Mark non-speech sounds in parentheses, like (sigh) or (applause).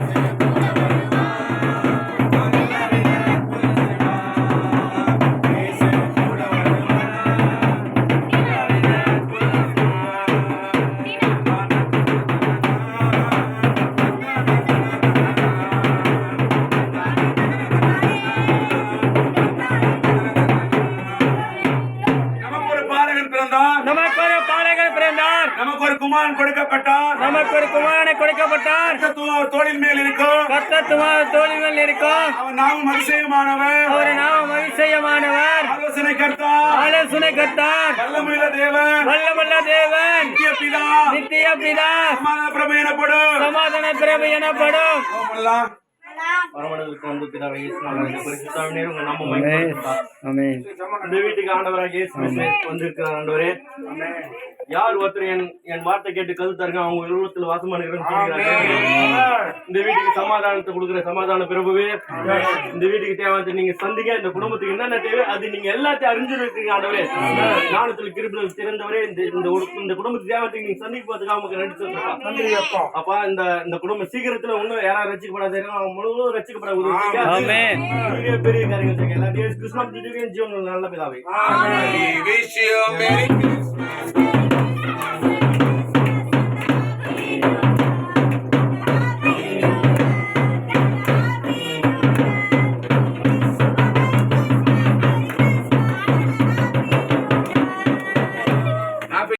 Thank (laughs) you. பிறந்தார் நமக்கு ஒரு குமாரன் கொடுக்கப்பட்டார். நமக்கு ஒரு குமாரனை கொடுக்கப்பட்டார். அவர் தோளின் மேல் இருக்கும். கர்த்தத்துவ தோழிகள் இருக்கும். அவன் நாமும் அதிசயமானவர். அவர் நாமம் அதிசயமானவர். ஆலோசனை கர்த்தா ஆலோசனை கர்த்தார். வல்லமுள்ள தேவன். வல்லமல்ல தேவன். நித்திய பிதா. நித்திய பிதா. சமாதான பிரபு எனப்படும். சமாதான பிரபு எனப்படும். பரமண்டலத்துக்கு வந்து பிதாவை இயேசு நாமத்தில் இந்த பரிசுத்த நேரம் உங்க நாமம். ஆமென். இந்த வீட்டுக்கு ஆண்டவராக இயேசு வந்திருக்கிறார் ஆண்டவரே. யார் ஒருத்தர் என் என் வார்த்தை கேட்டு கருத்தாருங்க அவங்க உருவத்தில் வாசம் பண்ணுகிறேன்னு இந்த வீட்டுக்கு சமாதானத்தை கொடுக்குற சமாதான பிரபுவே இந்த வீட்டுக்கு தேவையான நீங்க சந்திங்க இந்த குடும்பத்துக்கு என்னென்ன தேவை அது நீங்க எல்லாத்தையும் அறிஞ்சிருக்கீங்க ஆண்டவரே. ஞானத்தில் கிருபில் திறந்தவரே இந்த இந்த இந்த குடும்பத்துக்கு தேவையான நீங்க சந்திக்க பார்த்துக்காக உங்களுக்கு நன்றி சொல்றேன் அப்பா இந்த இந்த குடும்பம் சீக்கிரத்துல இன்னும் யாராவது ரசிக்கப்படாத முழுவதும் ரசிக்கப்பட உதவி. பெரிய பெரிய காரியங்கள் எல்லாத்தையும் கிருஷ்ணா ஜீவன் நல்ல பிதாவை. We